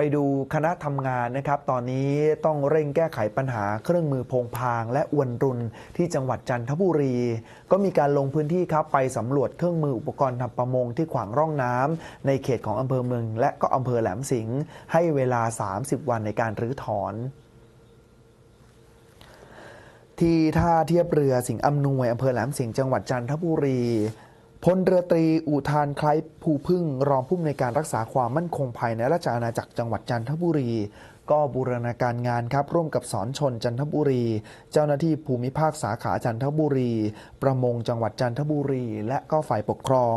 ไปดูคณะทำงานนะครับ ตอนนี้ต้องเร่งแก้ไขปัญหาเครื่องมือพงพางและอวนรุนที่จังหวัดจันทบุรี ก็มีการลงพื้นที่ครับไปสำรวจเครื่องมืออุปกรณ์ทำประมงที่ขวางร่องน้ำในเขตของอำเภอเมือง และก็อำเภอแหลมสิงห์ให้เวลา 30 วันในการรื้อถอนที่ท่าเทียบเรือสิงห์อำนวยอำเภอแหลมสิงห์จังหวัดจันทบุรี พลเรือตรีอุทานคล้ายภูพึ่ง รองผู้อำนวยการรักษาความมั่นคงภายในราชอาณาจักรจังหวัดจันทบุรี ก็บูรณาการงานครับร่วมกับสอนชนจันทบุรี เจ้าหน้าที่ภูมิภาคสาขาจันทบุรี ประมงจังหวัดจันทบุรี และก็ฝ่ายปกครอง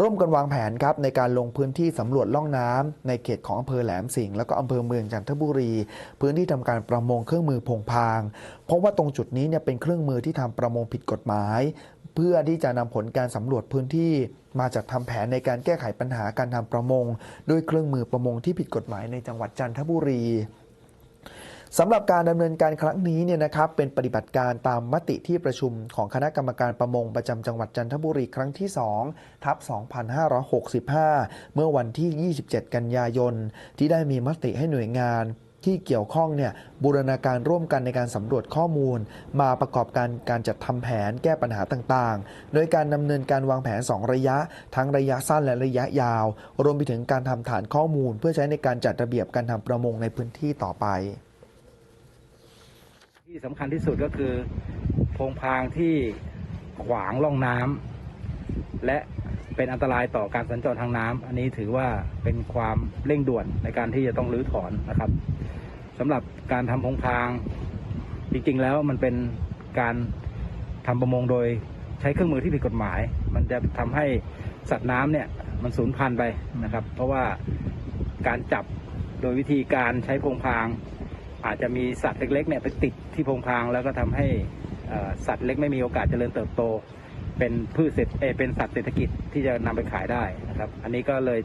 ร่วมกันวางแผนครับในการลงพื้นที่สำรวจล่องน้ำในเขตของอำเภอแหลมสิงห์แล้วก็อำเภอเมืองจันทบุรี พื้นที่ทำการประมงเครื่องมือพงพาง เพราะว่าตรงจุดนี้เนี่ยเป็นเครื่องมือที่ทำประมงผิดกฎหมาย เพื่อที่จะนำผลการสำรวจพื้นที่มาจัดทำแผนในการแก้ไขปัญหาการทำประมง ด้วยเครื่องมือประมงที่ผิดกฎหมายในจังหวัดจันทบุรีสำหรับการดำเนินการครั้งนี้เนี่ยนะครับเป็นปฏิบัติการตามมติที่ประชุมของคณะกรรมการประมงประจำจังหวัดจันทบุรีครั้งที่ 2 ทับ 2565 เมื่อวันที่ 27 กันยายน ที่ได้มีมติให้หน่วยงาน ที่เกี่ยวข้องเนี่ยบูรณาการร่วมกันในการสำรวจข้อมูล มาประกอบการการจัดทำแผนแก้ปัญหาต่างๆ โดยการดำเนินการวางแผน 2 ระยะ ทั้งระยะสั้นและระยะยาว รวมไปถึงการทำฐานข้อมูล เพื่อใช้ในการจัดระเบียบการทำประมงในพื้นที่ต่อไป ที่สำคัญที่สุดก็คือโพรงพางที่ขวางร่องน้ำและเป็นอันตรายต่อการสัญจรทางน้ำอันนี้ถือว่าเป็นความเร่งด่วนในการที่จะต้องรื้อถอนนะครับ สำหรับการทำพงพาง จริงๆแล้วมันเป็นการทำประมงโดยใช้เครื่องมือที่ผิดกฎหมาย มันจะทำให้สัตว์น้ำเนี่ยมันสูญพันธุ์ไปนะครับ เพราะว่าการจับโดยวิธีการใช้พงพาง อาจจะมีสัตว์เล็กๆเนี่ยไปติดที่พงพางแล้วก็ทำให้สัตว์เล็กไม่มีโอกาสเจริญเติบโต เป็นพืชเศรษฐเอเป็นสัตว์เศรษฐกิจที่จะนำไปขายได้นะครับ อันนี้ก็เลย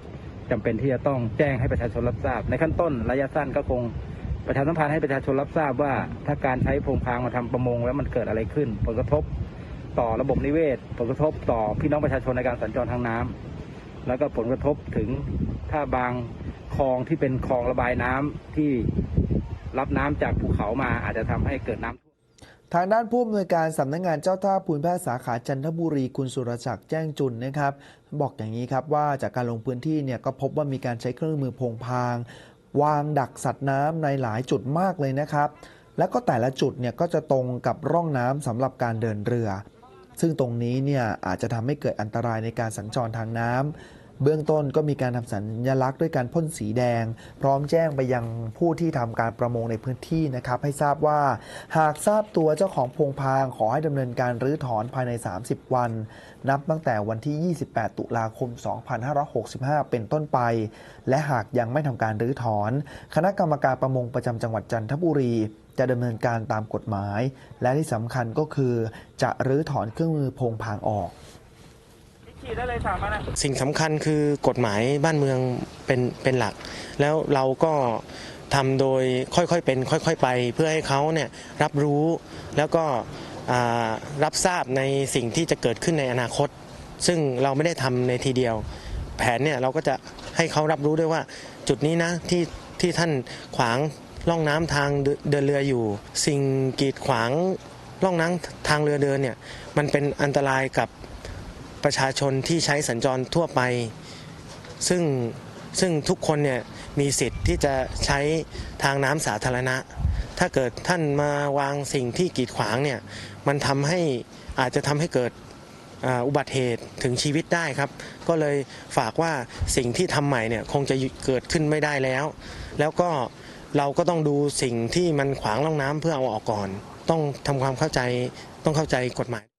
จำเป็นที่จะต้องแจ้งให้ประชาชนรับทราบ ในขั้นต้นระยะสั้นก็คง ประชาสัมพันธ์ให้ประชาชนรับทราบว่า ถ้าการใช้โพงพางมาทำประมง แล้วมันเกิดอะไรขึ้น ผลกระทบต่อระบบนิเวศ ผลกระทบต่อพี่น้องประชาชนในการสัญจรทางน้ำแล้วก็ผลกระทบถึงถ้าบางคลองที่เป็นคลองระบายน้ำที่รับน้ำจากภูเขามาอาจจะทำให้เกิดน้ำท่วมทางด้านผู้อำนวยการสำนักงานเจ้าท่าภูมิภาคสาขาจันทบุรีคุณสุรศักดิ์แจ้งจุนนะครับ บอกอย่างนี้ครับว่าจากการลงพื้นที่เนี่ยก็พบว่ามีการใช้เครื่องมือพงพาง วางดักสัตว์น้ำในหลายจุดมากเลยนะครับ แล้วก็แต่ละจุดเนี่ยก็จะตรงกับร่องน้ำสำหรับการเดินเรือ ซึ่งตรงนี้เนี่ยอาจจะทำให้เกิดอันตรายในการสัญจรทางน้ำ เบื้องต้นก็มีการทำสัญลักษณ์ด้วยการพ่นสีแดง พร้อมแจ้งไปยังผู้ที่ทำการประมงในพื้นที่นะครับ ให้ทราบว่า หากทราบตัวเจ้าของพงพางขอให้ดำเนินการรื้อถอนภายใน 30 วัน นับตั้งแต่วันที่ 28 ตุลาคม 2565 เป็นต้นไป และหากยังไม่ทำการรื้อถอน คณะกรรมการประมงประจำจังหวัดจันทบุรีจะดำเนินการตามกฎหมาย และที่สำคัญก็คือ จะรื้อถอนเครื่องมือพงพางออก สิ่งสำคัญคือกฎหมายบ้านเมืองเป็นเป็นหลัก แล้วเราก็ทำโดยค่อยๆเป็นค่อยๆไป เพื่อให้เขาเนี่ยรับรู้แล้วก็อ่ารับทราบในสิ่งที่จะเกิดขึ้นในอนาคต ซึ่งเราไม่ได้ทำในทีเดียว แผนเนี่ยเราก็จะให้เขารับรู้ด้วยว่า จุดนี้นะที่ที่ท่านขวางล่องน้ำทางเดิเดินเรืออยู่ สิ่งกีดขวางล่องน้ำทางเรือเดินเนี่ยมันเป็นอันตรายกับ ประชาชนที่ใช้สัญจรทั่วไป ซึ่งซึ่งทุกคนเนี่ยมีสิทธิ์ที่จะใช้ทางน้ำสาธารณะ ถ้าเกิดท่านมาวางสิ่งที่กีดขวางเนี่ยมันทำให้อาจจะทำให้เกิดอุบัติเหตุถึงชีวิตได้ครับ ก็เลยฝากว่าสิ่งที่ทำใหม่เนี่ยคงจะเกิดขึ้นไม่ได้แล้ว แล้วก็เราก็ต้องดูสิ่งที่มันขวางร่องน้ำเพื่อเอาออกก่อน ต้องทำความเข้าใจต้องเข้าใจกฎหมาย